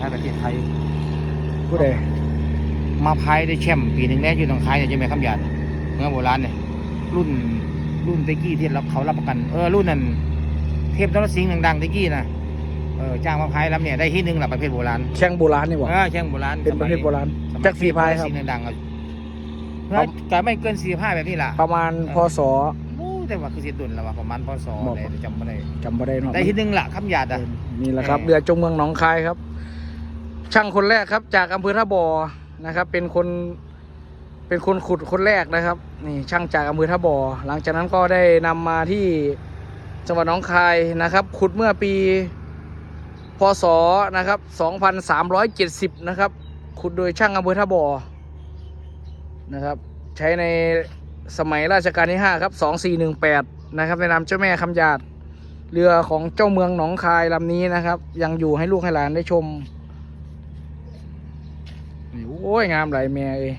ท้ายประเทศไทยผู้ใดมาพายได้แชมป์ปีหนึ่งแน่อยู่หนองคายเนี่ยใช่ไหมคำหยาดเมื่อโบราณเนี่ยรุ่นรุ่นเตกี้ที่รับเขารับประกันเออรุ่นนั้นเทพนรสิงห์ดังๆเตกี้นะเออจ้างมาพายลำเนี่ยได้ที่หนึ่งแหละประเภทโบราณแข่งโบราณนี่หว่าเออแข่งโบราณเป็นประเภทโบราณสมัยจักฝีพายครับสิ่งดังๆอะครัเพื่อบก็ไม่เกินสี่ห้าแบบนี้ล่ะประมาณพศโอ้แต่ว่าคือสิดุนแล้วว่าประมาณพศบอกอะไรจำไม่ได้จำไม่ได้เนาะได้ที่หนึ่งละคำหยาดอะนี่แหละครับเออเรือจงเมืองหนองคายครับ ช่างคนแรกครับ จากอำเภอท่าบ่อนะครับ เป็นคนเป็นคนขุดคนแรกนะครับ นี่ช่างจากอำเภอท่าบ่อหลังจากนั้นก็ได้นำมาที่จังหวัดหนองคายนะครับ ขุดเมื่อปีพศนะครับ 2370 นะครับ ขุดโดยช่างอำเภอท่าบ่อนะครับ ใช้ในสมัยราชการที่ 5 ครับ 2418 นะครับในนามเจ้าแม่คำหยาด เรือของเจ้าเมืองหนองคายลำนี้นะครับ ยังอยู่ให้ลูกให้หลานได้ชม นี่โอ้ยงามหลายแม่เอ้ย